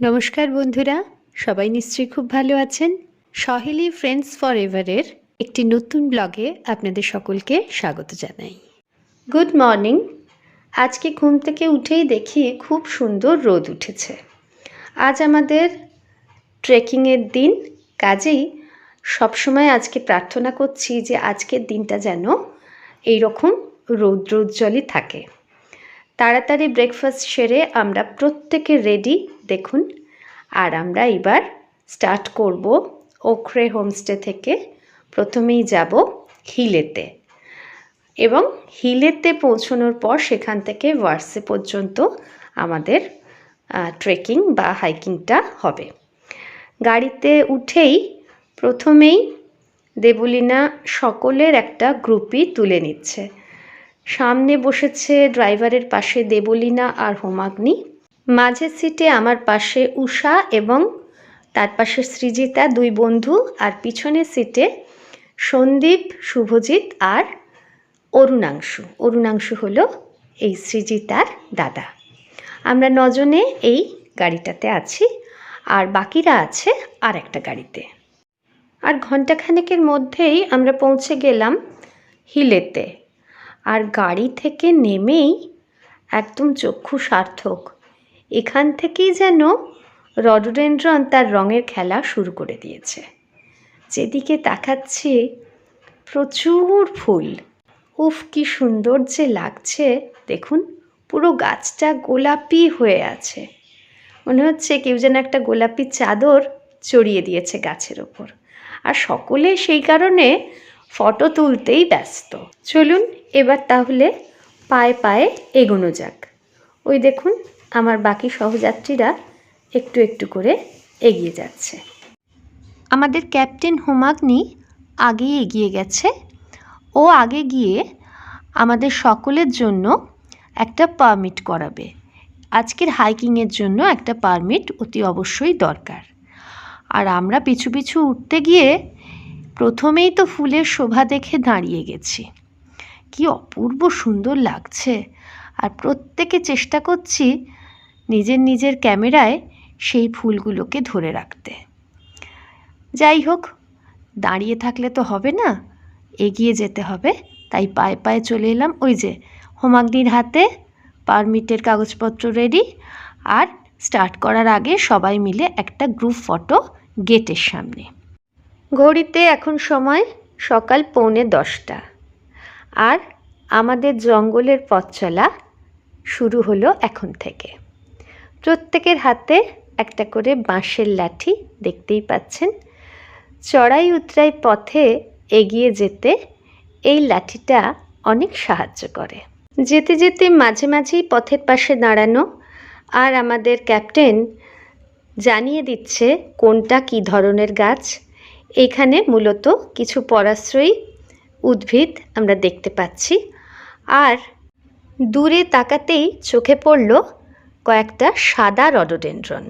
নমস্কার বন্ধুরা, সবাই নিশ্চয়ই খুব ভালো আছেন। সহেলি ফ্রেন্ডস ফর এভারের একটি নতুন ব্লগে আপনাদের সকলকে স্বাগত জানাই। Good morning. আজকে ঘুম থেকে উঠেই দেখি খুব সুন্দর রোদ উঠেছে। আজ আমাদের ট্রেকিংয়ের দিন, কাজেই সবসময় আজকে প্রার্থনা করছি যে আজকের দিনটা যেন এইরকম রৌদ্রোজ্জ্বলই থাকে। তাড়াতাড়ি ব্রেকফাস্ট সেরে আমরা প্রত্যেকে রেডি দেখুন। আর আমরা এবার স্টার্ট করব ওখরে হোমস্টে থেকে। প্রথমেই যাব হিলেতে এবং হিলেতে পৌঁছানোর পর সেখান থেকে ওয়ার্সে পর্যন্ত আমাদের ট্রেকিং বা হাইকিংটা হবে। গাড়িতে উঠেই প্রথমেই দেবলিনা সকলের একটা গ্রুপই তুলে নিচ্ছে। সামনে বসেছে ড্রাইভারের পাশে দেবলিনা আর হোমাগ্নি। মাঝের সিটে আমার পাশে উষা এবং তার পাশে সৃজিতা, দুই বন্ধু আর পিছনের সিটে সন্দীপ, শুভজিৎ আর অরুণাংশু। অরুণাংশু হলো এই সৃজিতার দাদা। আমরা নজনে এই গাড়িটাতে আছি আর বাকিরা আছে আর একটা গাড়িতে। আর ঘন্টাখানেকের মধ্যেই আমরা পৌঁছে গেলাম হিলেতে। আর গাড়ি থেকে নেমেই একদম চক্ষু সার্থক। এখান থেকেই যেন রডোডেন্ড্রন তার রঙের খেলা শুরু করে দিয়েছে। যেদিকে তাকাচ্ছি, প্রচুর ফুল। উফ, কি সুন্দর যে লাগছে। দেখুন, পুরো গাছটা গোলাপি হয়ে আছে। মনে হচ্ছে কেউ যেন একটা গোলাপি চাদর চড়িয়ে দিয়েছে গাছের ওপর। আর সকলে সেই কারণে ফটো তুলতেই ব্যস্ত। চলুন, এবার তাহলে পায়ে পায়ে এগোনো যাক। ওই দেখুন আমার বাকি সহযাত্রীরা একটু একটু করে এগিয়ে যাচ্ছে। আমাদের ক্যাপ্টেন হোমাগ্নি আগেই এগিয়ে গেছে। ও আগে গিয়ে আমাদের সকলের জন্য একটা পারমিট করাবে। আজকের হাইকিংয়ের জন্য একটা পারমিট অতি অবশ্যই দরকার। আর আমরা পিছু পিছু উঠতে গিয়ে প্রথমেই তো ফুলের শোভা দেখে দাঁড়িয়ে গেছি। কি অপূর্ব সুন্দর লাগছে। আর প্রত্যেকে চেষ্টা করছি নিজের নিজের ক্যামেরায় সেই ফুলগুলোকে ধরে রাখতে। যাই হোক, দাঁড়িয়ে থাকলে তো হবে না, এগিয়ে যেতে হবে। তাই পায়ে পায়ে চলে এলাম ওই যে হোমাগ্নির হাতে, পারমিটের কাগজপত্র রেডি আর স্টার্ট করার আগে সবাই মিলে একটা গ্রুপ ফটো গেটের সামনে। ঘড়িতে এখন সময় সকাল পৌনে দশটা। আর আমাদের জঙ্গলের পথ চলা শুরু হলো এখন থেকে। প্রত্যেকের হাতে একটা করে বাঁশের লাঠি দেখতেই পাচ্ছেন। চড়াই উতরাই পথে এগিয়ে যেতে এই লাঠিটা অনেক সাহায্য করে। যেতে যেতে মাঝে মাঝেই পথের পাশে দাঁড়ানো আর আমাদের ক্যাপ্টেন জানিয়ে দিচ্ছে কোনটা কী ধরনের গাছ। এখানে মূলত কিছু পরাশ্রয়ী উদ্ভিদ আমরা দেখতে পাচ্ছি। আর দূরে তাকাতেই চোখে পড়ল কয়েকটা সাদা রডোডেন্ড্রন।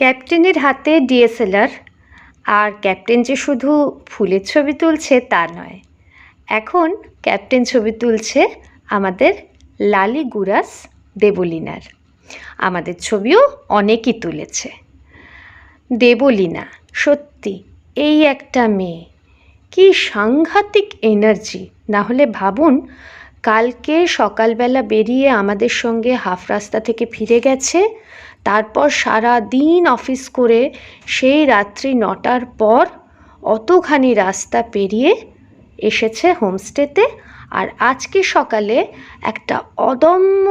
ক্যাপ্টেনের হাতে ডিএসএলআর, আর ক্যাপ্টেন যে শুধু ফুলের ছবি তুলছে তা নয়, এখন ক্যাপ্টেন ছবি তুলছে আমাদের লালি গুরাস দেবলিনার। আমাদের ছবিও অনেকই তুলেছে। দেবলিনা, সত্যি, এই একটা মেয়ে, কি সাংঘাতিক এনার্জি না হলে ভাবুন কালকে সকালবেলা বেরিয়ে আমাদের সঙ্গে হাফ রাস্তা থেকে ফিরে গেছে। তারপর সারা দিন অফিস করে সেই রাত্রি নটার পর অতখানি রাস্তা পেরিয়ে এসেছে হোমস্টেতে। আর আজকে সকালে একটা অদম্য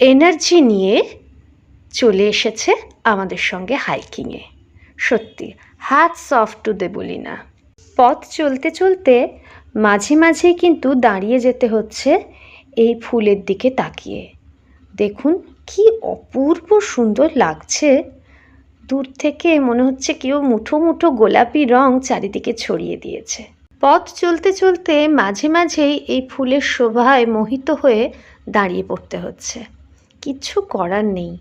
এনার্জি নিয়ে চলে এসেছে আমাদের সঙ্গে হাইকিংয়ে। সত্যি হ্যাটস অফ টু দে বলি না পথ চলতে চলতে মাঝে মাঝেই কিন্তু দাঁড়িয়ে যেতে হচ্ছে এই ফুলের দিকে তাকিয়ে। দেখুন, কি অপূর্ব সুন্দর লাগছে। দূর থেকে মনে হচ্ছে কেউ মুঠো মুঠো গোলাপি রং চারিদিকে ছড়িয়ে দিয়েছে। পথ চলতে চলতে মাঝে মাঝেই এই ফুলের শোভায় মোহিত হয়ে দাঁড়িয়ে পড়তে হচ্ছে। কিচ্ছু করার নেই।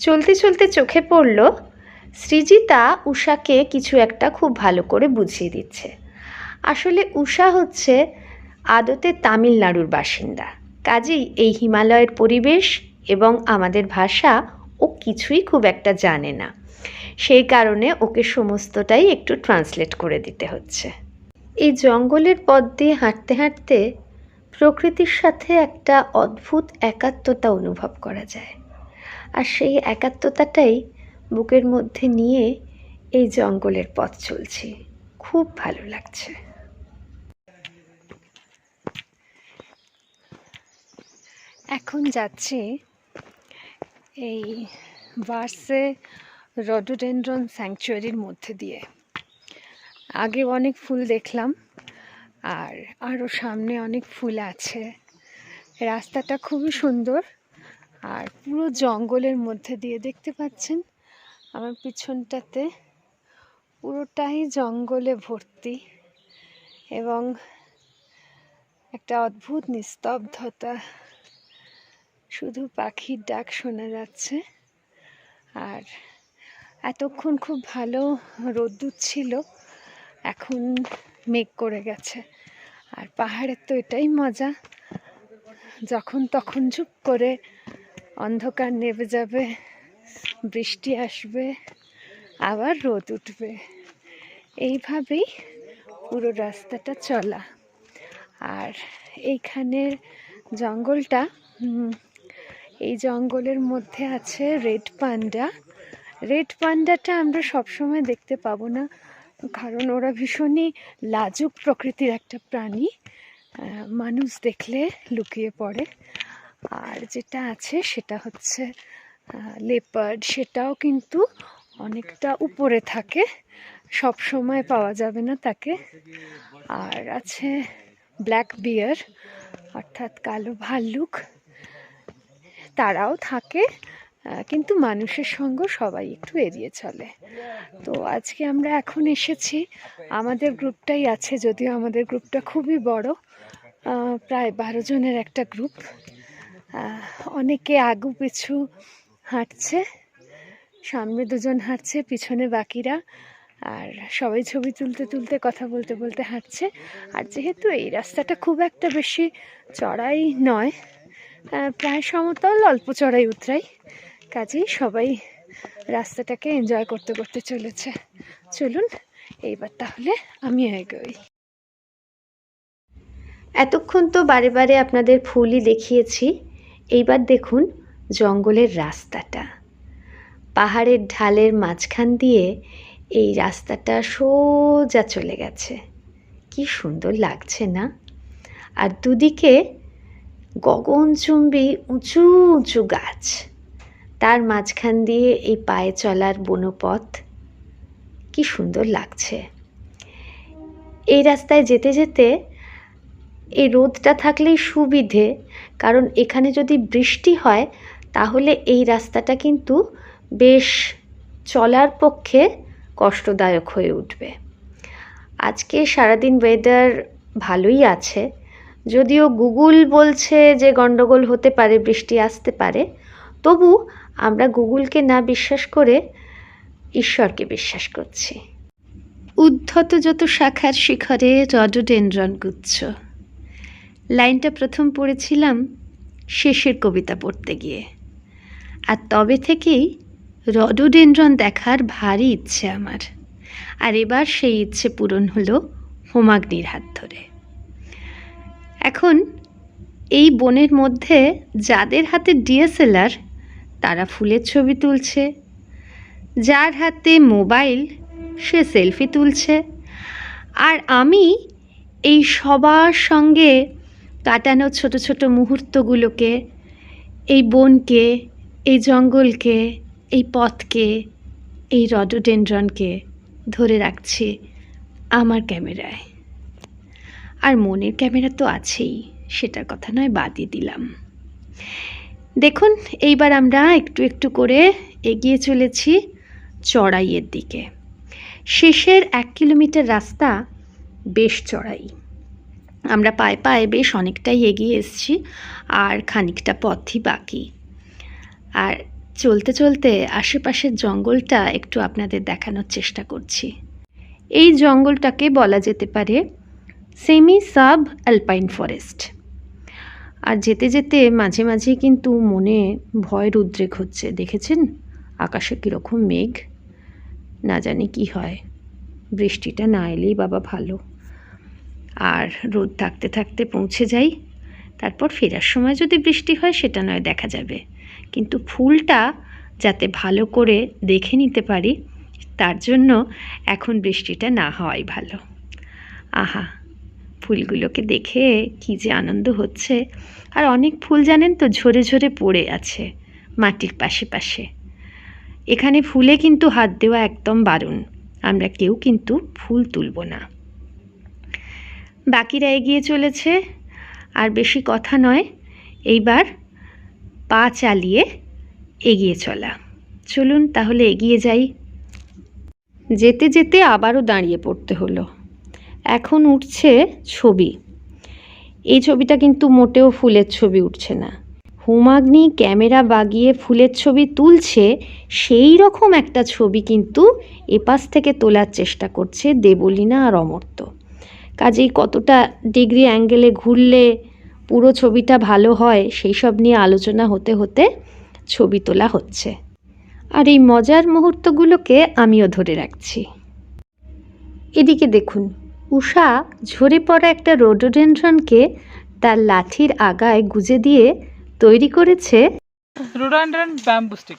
চলতে চলতে চোখে পড়ল, সৃজিতা উষাকে কিছু একটা খুব ভালো করে বুঝিয়ে দিচ্ছে। আসলে উষা হচ্ছে আদতে তামিলনাড়ুর বাসিন্দা। কাজেই এই হিমালয়ের পরিবেশ এবং আমাদের ভাষা ও কিছুই খুব একটা জানে না। সেই কারণে ওকে সমস্তটাই একটু ট্রান্সলেট করে দিতে হচ্ছে। এই জঙ্গলের পথ দিয়ে হাঁটতে হাঁটতে প্রকৃতির সাথে একটা অদ্ভুত একাত্মতা অনুভব করা যায়। আর সেই একাত্মতাটাই বুকের মধ্যে নিয়ে এই জঙ্গলের পথ চলছি। খুব ভালো লাগছে। এখন যাচ্ছি এই ভার্সে রডোডেন্ড্রন স্যাংচুয়ারির মধ্যে দিয়ে। আগে অনেক ফুল দেখলাম, আর আরও সামনে অনেক ফুল আছে। রাস্তাটা খুবই সুন্দর, আর পুরো জঙ্গলের মধ্যে দিয়ে দেখতে পাচ্ছেন? আমার পিছনটাতে পুরোটাই জঙ্গলে ভর্তি এবং একটা অদ্ভুত নিস্তব্ধতা। শুধু পাখির ডাক শোনা যাচ্ছে। আর এতক্ষণ খুব ভালো রোদ্দুর ছিল, এখন মেঘ করে গেছে। আর পাহাড়ের তো এটাই মজা, যখন তখন চুপ করে অন্ধকার নেমে যাবে, বৃষ্টি আসবে, আবার রোদ উঠবে। এইভাবেই পুরো রাস্তাটা চলা। আর এইখানের জঙ্গলটা এই জঙ্গলের মধ্যে আছে রেড পান্ডা। রেড পান্ডাটা আমরা সবসময় দেখতে পাবো না, কারণ ওরা ভীষণই লাজুক প্রকৃতির একটা প্রাণী। মানুষ দেখলে লুকিয়ে পড়ে। আর যেটা আছে সেটা হচ্ছে লেপার্ড। সেটাও কিন্তু অনেকটা উপরে থাকে সব সময় পাওয়া যাবে না তাকে। আর আছে ব্ল্যাক বিয়ার, অর্থাৎ কালো ভাল্লুক। তারাও থাকে কিন্তু মানুষের সঙ্গ সবাই একটু এড়িয়ে চলে। তো আজকে আমরা এখন এসেছি, আমাদের গ্রুপটাই আছে, যদিও আমাদের গ্রুপটা খুবই বড় প্রায় বারো জনের একটা গ্রুপ। অনেকে আগু পিছু হাঁটছে, সামনে দুজন হাঁটছে, পিছনে বাকিরা, আর সবাই ছবি তুলতে তুলতে, কথা বলতে বলতে হাঁটছে। আর যেহেতু এই রাস্তাটা খুব একটা বেশি চড়াই নয় প্রায় সমতল, অল্প চড়াই উতরাই। কাজেই সবাই রাস্তাটাকে এনজয় করতে করতে চলেছে। চলুন, এইবার তাহলে আমি এগোই। এতক্ষণ তো বারে বারে আপনাদের ফুলই দেখিয়েছি। এইবার দেখুন জঙ্গলের রাস্তাটা। পাহাড়ের ঢালের মাঝখান দিয়ে এই রাস্তাটা সোজা চলে গেছে। কি সুন্দর লাগছে না? আর দুদিকে গগনচুম্বী উঁচু উঁচু গাছ। তার মাঝখান দিয়ে এই পায়ে চলার বনপথ কি সুন্দর লাগছে। এই রাস্তায় যেতে যেতে এই রোদটা থাকলেই সুবিধে, কারণ এখানে যদি বৃষ্টি হয়, তাহলে এই রাস্তাটা কিন্তু বেশ চলার পক্ষে কষ্টদায়ক হয়ে উঠবে। আজকে সারাদিন ওয়েদার ভালোই আছে যদিও গুগল বলছে যে গন্ডগোল হতে পারে, বৃষ্টি আসতে পারে, তবু আমরা গুগলকে না বিশ্বাস করে ঈশ্বরকে বিশ্বাস করছি। উদ্ধত যত শাখার শিখরে রডোডেন্ড্রন গুচ্ছ। লাইনটা প্রথম পড়েছিলাম শেষের কবিতা পড়তে গিয়ে। আর তবে থেকেই রডোডেন্ড্রন দেখার ভারী ইচ্ছে আমার। আর এবার সেই ইচ্ছে পূরণ হলো হোমাগ্নির হাত ধরে। এখন এই বনের মধ্যে যাদের হাতে ডিএসএলআর তারা ফুলের ছবি তুলছে। যার হাতে মোবাইল, সে সেলফি তুলছে। আর আমি এই সবার সঙ্গে কাটানো ছোট ছোট মুহূর্তগুলোকে, এই বনকে, এই জঙ্গলকে, এই পথকে, এই রডোডেন্ড্রনকে ধরে রাখছি আমার ক্যামেরায়। আর মনের ক্যামেরা তো আছেই, সেটার কথা নয়, বাদই দিলাম। দেখুন, এইবার আমরা একটু একটু করে এগিয়ে চলেছি চড়াইয়ের দিকে। শেষের এক কিলোমিটার রাস্তা বেশ চড়াই। আমরা পায়ে পায়ে বেশ অনেকটাই এগিয়ে এসেছি, আর খানিকটা পথই বাকি। আর চলতে চলতে আশেপাশের জঙ্গলটা একটু আপনাদের দেখানোর চেষ্টা করছি। এই জঙ্গলটাকে বলা যেতে পারে সেমি সাব অ্যালপাইন ফরেস্ট আর যেতে যেতে মাঝে মাঝে কিন্তু মনে ভয়ের উদ্রেক হচ্ছে, দেখেছেন? আকাশে কীরকম মেঘ, না জানি কি হয়। বৃষ্টিটা না এলেই বাবা ভালো। আর রোদ থাকতে থাকতে পৌঁছে যাই, তারপর ফেরার সময় যদি বৃষ্টি হয় সেটা নয়, দেখা যাবে। কিন্তু ফুলটা যাতে ভালো করে দেখে নিতে পারি, তার জন্য এখন বৃষ্টিটা না হওয়াই ভালো। আহা ফুলগুলোকে দেখে কি যে আনন্দ হচ্ছে। আর অনেক ফুল জানেন তো, ঝরে ঝরে পড়ে আছে মাটির পাশে পাশে এখানে ফুলে কিন্তু হাত দেওয়া একদম বারণ। আমরা কেউ কিন্তু ফুল তুলব না। বাকিরা এগিয়ে চলেছে। আর বেশি কথা নয়, এইবার পা চালিয়ে এগিয়ে চলা। চলুন তাহলে এগিয়ে যাই। যেতে যেতে আবারও দাঁড়িয়ে পড়তে হলো। এখন উঠছে ছবি। এই ছবিটা কিন্তু মোটেও ফুলের ছবি উঠছে না। হুমাগ্নি ক্যামেরা বাগিয়ে ফুলের ছবি তুলছে, সেই রকম একটা ছবি কিন্তু এপাশ থেকে তোলার চেষ্টা করছে দেবলীনা আর অমর্ত্য। কাজেই কতটা ডিগ্রি অ্যাঙ্গেলে ঘুরলে পুরো ছবিটা ভালো হয় সেই সব নিয়ে আলোচনা হতে হতে ছবি তোলা হচ্ছে। আর এই মজার মুহূর্তগুলোকে আমিও ধরে রাখছি। এদিকে দেখুন উষা ঝরে পড়া একটা রোডোডেন্ড্রনকে তার লাঠির আগায় গুজে দিয়ে তৈরি করেছে ব্যাম্বু স্টিক।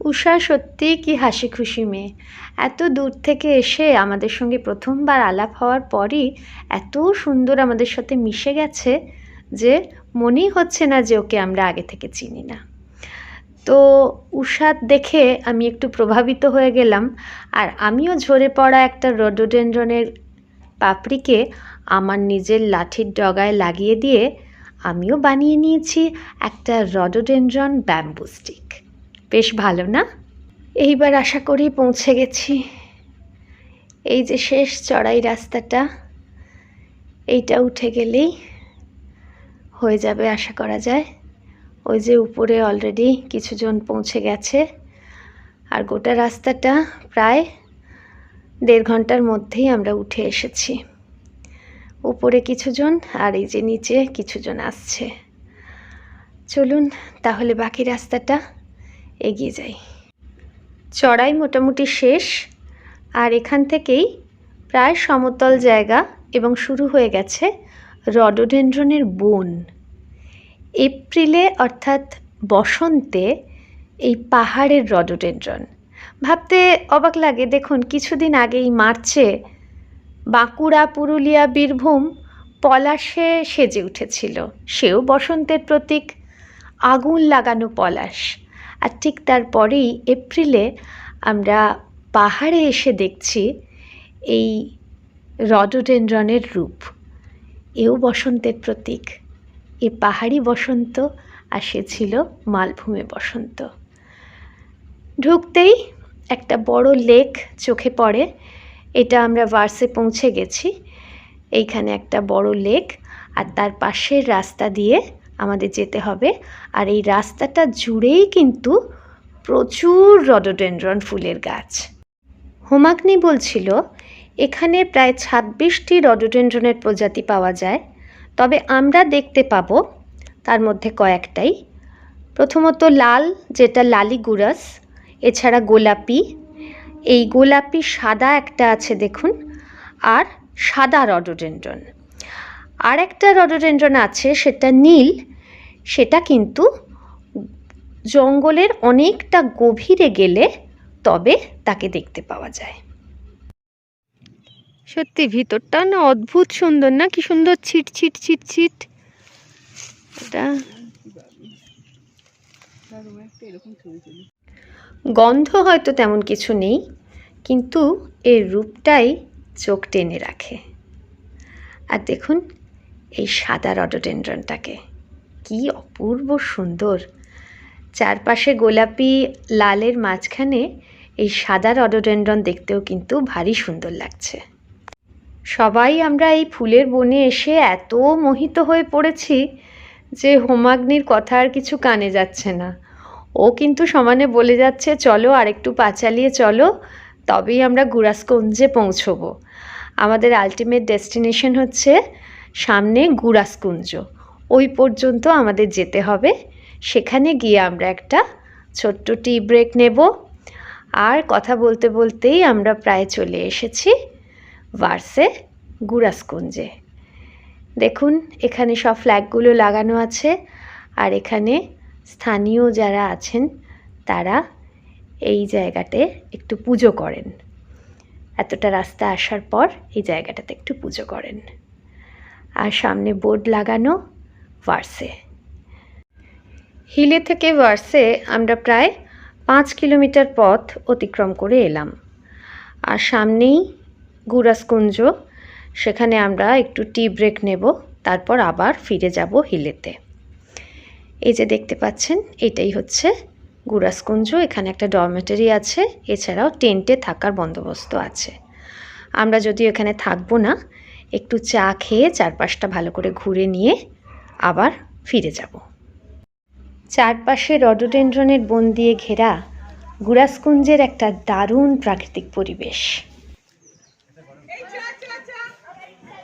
উষা সত্যি কি হাসি খুশি মেয়ে। এত দূর থেকে এসে আমাদের সঙ্গে প্রথমবার আলাপ হওয়ার পরই এত সুন্দর আমাদের সাথে মিশে গেছে যে মনেই হচ্ছে না যে ওকে আমরা আগে থেকে চিনি না। তো উষাদ দেখে আমি একটু প্রভাবিত হয়ে গেলাম আর আমিও ঝরে পড়া একটা রোডোডেন্ড্রনের পাপড়িকে আমার নিজের লাঠির ডগায় লাগিয়ে দিয়ে আমিও বানিয়ে নিয়েছি একটা রডোডেন্ড্রন ব্যাম্বু স্টিক। বেশ ভালো, না? এইবার আশা করি পৌঁছে গেছি। এই যে শেষ চড়াই রাস্তাটা, এইটা উঠে গেলেই হয়ে যাবে আশা করা যায়। ওই যে উপরে অলরেডি কিছুজন পৌঁছে গেছে। আর গোটা রাস্তাটা প্রায় দেড় ঘণ্টার মধ্যেই আমরা উঠে এসেছি। উপরে কিছুজন আর এই যে নিচে কিছুজন আসছে। চলুন তাহলে বাকি রাস্তাটা এগিয়ে যাই। চড়াই মোটামুটি শেষ, আর এখান থেকেই প্রায় সমতল জায়গা এবং শুরু হয়ে গেছে রডোডেন্ড্রনের বন। এপ্রিলে অর্থাৎ বসন্তে এই পাহাড়ের রডোডেন্ড্রন ভাবতে অবাক লাগে, দেখুন কিছুদিন আগেই মার্চে বাঁকুড়া, পুরুলিয়া, বীরভূম পলাশে সেজে উঠেছিল। সেও বসন্তের প্রতীক, আগুন লাগানো পলাশ। আর ঠিক তারপরেই এপ্রিলে আমরা পাহাড়ে এসে দেখছি এই রডোডেন্ড্রনের রূপ। এও বসন্তের প্রতীক। এ পাহাড়ি বসন্ত আর সে ছিল মালভূমে বসন্ত। ঢুকতেই একটা বড় লেক চোখে পড়ে, এটা আমরা ভার্সে পৌঁছে গেছি। এইখানে একটা বড় লেক আর তার পাশের রাস্তা দিয়ে আমাদের যেতে হবে। আর এই রাস্তাটা জুড়েই কিন্তু প্রচুর রডোডেন্ড্রন ফুলের গাছ। হোমাগ্নি বলছিল, এখানে প্রায় ছাব্বিশটি রডোডেন্ড্রনের প্রজাতি পাওয়া যায়। তবে আমরা দেখতে পাবো তার মধ্যে কয়েকটাই। প্রথমত লাল, যেটা লালিগুরাস, এছাড়া গোলাপি। এই গোলাপি সাদা একটা আছে দেখুন, আর সাদা রডোডেন্ড্রন। আর একটা রডোডেন্ড্রন আছে, সেটা নীল। সেটা কিন্তু জঙ্গলের অনেকটা গভীরে গেলে তবে তাকে দেখতে পাওয়া যায়। সত্যি, ভিতরটা না অদ্ভুত সুন্দর না? কি সুন্দর ছিট ছিট ছিট ছিট। গন্ধ হয়তো তেমন কিছু নেই, কিন্তু এর রূপটাই চোখ টেনে রাখে। আর দেখুন, এই সাদা রডোডেন্ড্রনটাকে। কি অপূর্ব সুন্দর। চারপাশে গোলাপি লালের মাঝখানে এই সাদা রডোডেন্ড্রন দেখতেও কিন্তু ভারী সুন্দর লাগছে। সবাই আমরা এই ফুলের বনে এসে এত মোহিত হয়ে পড়েছি যে হোমাগ্নির কথা আর কিছু কানে যাচ্ছে না। ও কিন্তু সমানে বলে যাচ্ছে, চলো আর একটু পা চালিয়ে চলো, তবেই আমরা গুরাসকুঞ্জে পৌঁছবো। আমাদের আলটিমেট ডেস্টিনেশন হচ্ছে সামনে গুরাসকুঞ্জ ওই পর্যন্ত আমাদের যেতে হবে। সেখানে গিয়ে আমরা একটা ছোট্ট টি ব্রেক নেব। আর কথা বলতে বলতেই আমরা প্রায় চলে এসেছি। ভার্সে গুরাসকুঞ্জে। দেখুন, এখানে সব ফ্ল্যাগগুলো লাগানো আছে আর এখানে স্থানীয় যারা আছেন, তারা এই জায়গাতে একটু পুজো করেন। এতটা রাস্তা আসার পর এই জায়গাটাতে একটু পুজো করেন। আর সামনে বোর্ড লাগানো ভার্সে। হিলে থেকে ভার্সে আমরা প্রায় পাঁচ কিলোমিটার পথ অতিক্রম করে এলাম। আর সামনেই গুরাসকুঞ্জ। সেখানে আমরা একটু টি ব্রেক নেব, তারপর আবার ফিরে যাব হিলেতে। এই যে দেখতে পাচ্ছেন, এটাই হচ্ছে গুরাসকুঞ্জ। এখানে একটা ডরমেটরি আছে, এছাড়াও টেন্টে থাকার বন্দোবস্ত আছে। আমরা যদিও এখানে থাকব না, একটু চা খেয়ে চারপাশটা ভালো করে ঘুরে নিয়ে আবার ফিরে যাব। চারপাশে রডোডেন্ড্রনের বন দিয়ে ঘেরা গুরাসকুঞ্জের একটা দারুণ প্রাকৃতিক পরিবেশ এই চা চা চা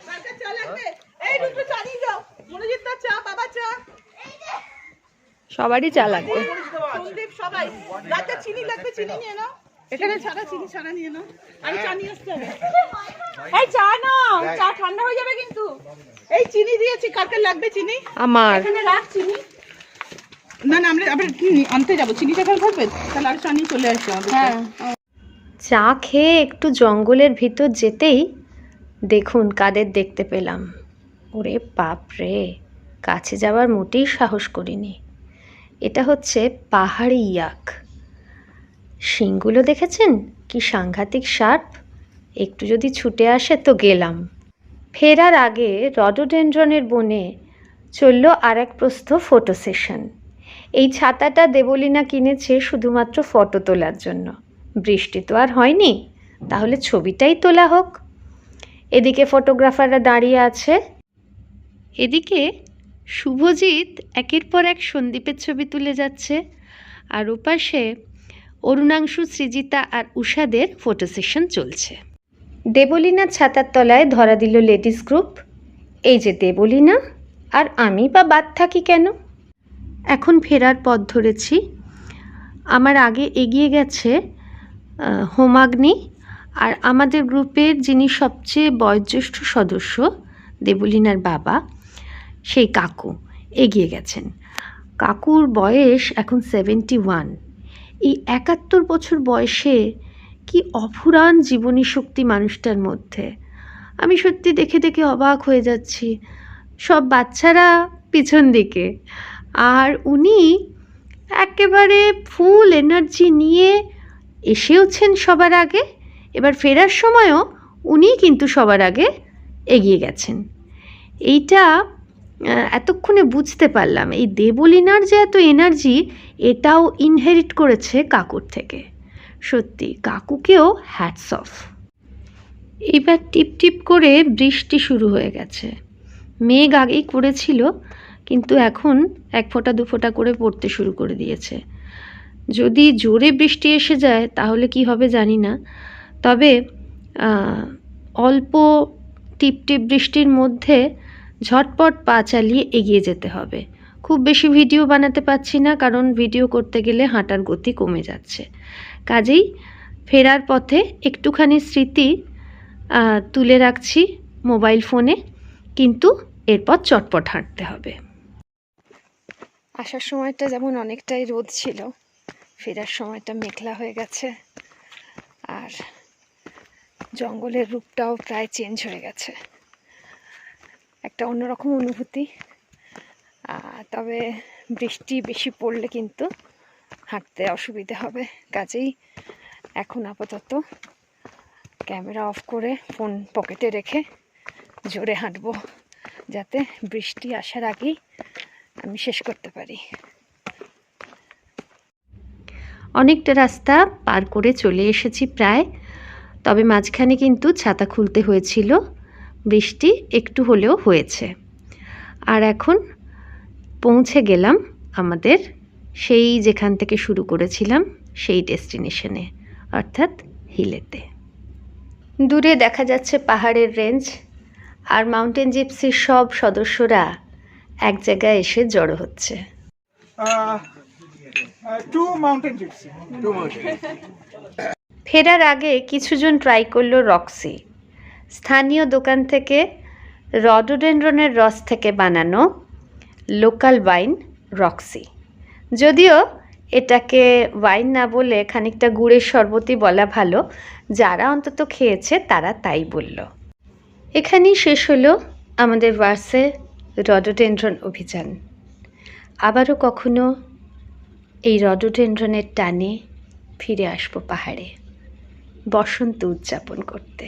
কালকে চা লাগবে এই দুটো চা নিয়ে যাও মনোজিৎ দা চা বাবা চা সবারই চা লাগবে। সন্দীপ সবাই। রাতে চিনি লাগবে চিনি নিয়ে নাও। এখানে ছাড়া চিনি ছাড়া নিয়ে নাও। আর চা নিয়ে আসতে হবে এই চা নাও চা ঠান্ডা হয়ে যাবে কিন্তু। এই চিনি দিয়েছি লাগবে চিনি। আমার। এখানে রাখ চিনি। না না আমরা আবার আনতে যাব? চিনিটা কাল থাকবে। তাহলে আর চা নিয়ে চলে হ্যাঁ। চা খেয়ে একটু জঙ্গলের ভিতর যেতেই দেখুন কাদের দেখতে পেলাম। ওরে বাপ রে, কাছে যাওয়ার মোটেই সাহস করিনি। এটা হচ্ছে পাহাড়ি ইয়াক। শিংগুলো দেখেছেন? কি সাংঘাতিক শার্প একটু যদি ছুটে আসে তো গেলাম। ফেরার আগে রডোডেন্ড্রনের বনে চলল আর এক প্রস্থ ফটো সেশন। এই ছাতাটা দেবলিনা কিনেছে শুধুমাত্র ফটো তোলার জন্য। বৃষ্টি তো আর হয়নি, তাহলে ছবিটাই তোলা হোক। এদিকে ফটোগ্রাফাররা দাঁড়িয়ে আছে। এদিকে শুভজিৎ একের পর এক সন্দীপের ছবি তুলে যাচ্ছে আর ওপাশে অরুণাংশু সৃজিতা আর উষাদের ফটো সেশন চলছে। দেবলীনা ছাতার তলায় ধরা দিল লেডিস গ্রুপ এই যে দেবলীনা আর আমি বা বাদ থাকি কেন? এখন ফেরার পথ ধরেছি। আমার আগে এগিয়ে গেছে হোমাগ্নি আর আমাদের গ্রুপের যিনি সবচেয়ে বয়োজ্যেষ্ঠ সদস্য দেবলীনার বাবা সেই কাকু এগিয়ে গেছেন। কাকুর বয়স এখন সেভেন্টি ওয়ান এই একাত্তর বছর বয়সে কি অফুরান জীবনী শক্তি মানুষটার মধ্যে। আমি সত্যি দেখে দেখে অবাক হয়ে যাচ্ছি। সব বাচ্চারা পিছন দিকে। আর উনি একেবারে ফুল এনার্জি নিয়ে এসেওছেন সবার আগে। এবার ফেরার সময়ও উনি কিন্তু সবার আগে এগিয়ে গেছেন। এইটা এতক্ষণে বুঝতে পারলাম, এই দেবলীনার যে এত এনার্জি এটাও ইনহেরিট করেছে কাকুর থেকে। সত্যি, কাকুকেও হ্যাটস অফ এবার টিপ টিপ করে বৃষ্টি শুরু হয়ে গেছে। মেঘ আগেই করেছিল, কিন্তু এখন এক ফোঁটা, দু ফোঁটা করে পড়তে শুরু করে দিয়েছে। যদি জোরে বৃষ্টি এসে যায়, তাহলে কি হবে জানি না। তবে অল্প টিপ টিপ বৃষ্টির মধ্যে ঝটপট পা চালিয়ে এগিয়ে যেতে হবে। খুব বেশি ভিডিও বানাতে পারছি না, কারণ ভিডিও করতে গেলে হাঁটার গতি কমে যাচ্ছে। কাজেই ফেরার পথে একটুখানি স্মৃতি তুলে রাখছি মোবাইল ফোনে, কিন্তু এরপর চটপট হাঁটতে হবে। আসার সময়টা যেমন অনেকটাই রোদ ছিল, ফেরার সময়টা মেঘলা হয়ে গেছে, আর জঙ্গলের রূপটাও প্রায় চেঞ্জ হয়ে গেছে। একটা অন্যরকম অনুভূতি। তবে বৃষ্টি বেশি পড়লে কিন্তু হাঁটতে অসুবিধে হবে। কাজেই এখন আপাতত ক্যামেরা অফ করে ফোন পকেটে রেখে জোরে হাঁটবো, যাতে বৃষ্টি আসার আগেই আমি শেষ করতে পারি। অনেকটা রাস্তা পার করে চলে এসেছি প্রায়, তবে মাঝখানে কিন্তু ছাতা খুলতে হয়েছিল। বৃষ্টি একটু হলেও হয়েছে। আর এখন পৌঁছে গেলাম আমাদের সেই যেখান থেকে শুরু করেছিলাম সেই ডেস্টিনেশনে অর্থাৎ হিলেতে। দূরে দেখা যাচ্ছে পাহাড়ের রেঞ্জ আর মাউন্টেন জিপসির সব সদস্যরা এক জায়গায় এসে জড়ো হচ্ছে। আহ, টু মাউন্টেন জিপসি ফেরার আগে কিছুজন ট্রাই করল রক্সি। স্থানীয় দোকান থেকে রডোডেন্ড্রনের রস থেকে বানানো লোকাল ওয়াইন রক্সি। যদিও এটাকে ওয়াইন না বলে খানিকটা গুড়ের শরবতই বলা ভালো, যারা অন্তত খেয়েছে তারা তাই বলল। এখানেই শেষ হলো আমাদের ওয়ার্সে রডোডেন্ড্রন অভিযান। আবারও কখনো এই রডোডেন্ড্রনের টানে ফিরে আসব পাহাড়ে, বসন্ত উদযাপন করতে।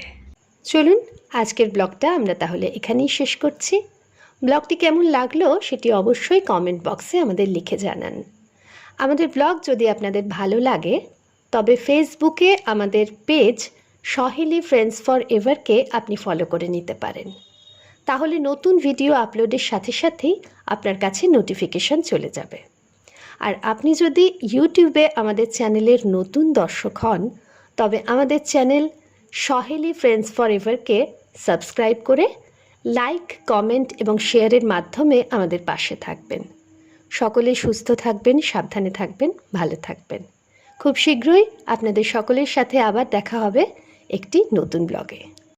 চলুন আজকের ব্লগটা আমরা তাহলে এখানেই শেষ করছি। ব্লগটি কেমন লাগল সেটি অবশ্যই কমেন্ট বক্সে আমাদের লিখে জানান। আমাদের ব্লগ যদি আপনাদের ভালো লাগে, তবে ফেসবুকে আমাদের পেজ সহেলি ফ্রেন্ডস ফর এভারকে আপনি ফলো করে নিতে পারেন। তাহলে নতুন ভিডিও আপলোডের সাথে সাথেই আপনার কাছে নোটিফিকেশন চলে যাবে। আর আপনি যদি ইউটিউবে আমাদের চ্যানেলের নতুন দর্শক হন, তবে আমাদের চ্যানেল সহেলি ফ্রেন্ডস ফর এভারকে সাবস্ক্রাইব করে লাইক, কমেন্ট এবং শেয়ারের মাধ্যমে আমাদের পাশে থাকবেন। সকলে সুস্থ থাকবেন, সাবধানে থাকবেন, ভালো থাকবেন। খুব শীঘ্রই আপনাদের সকলের সাথে আবার দেখা হবে একটি নতুন ব্লগে।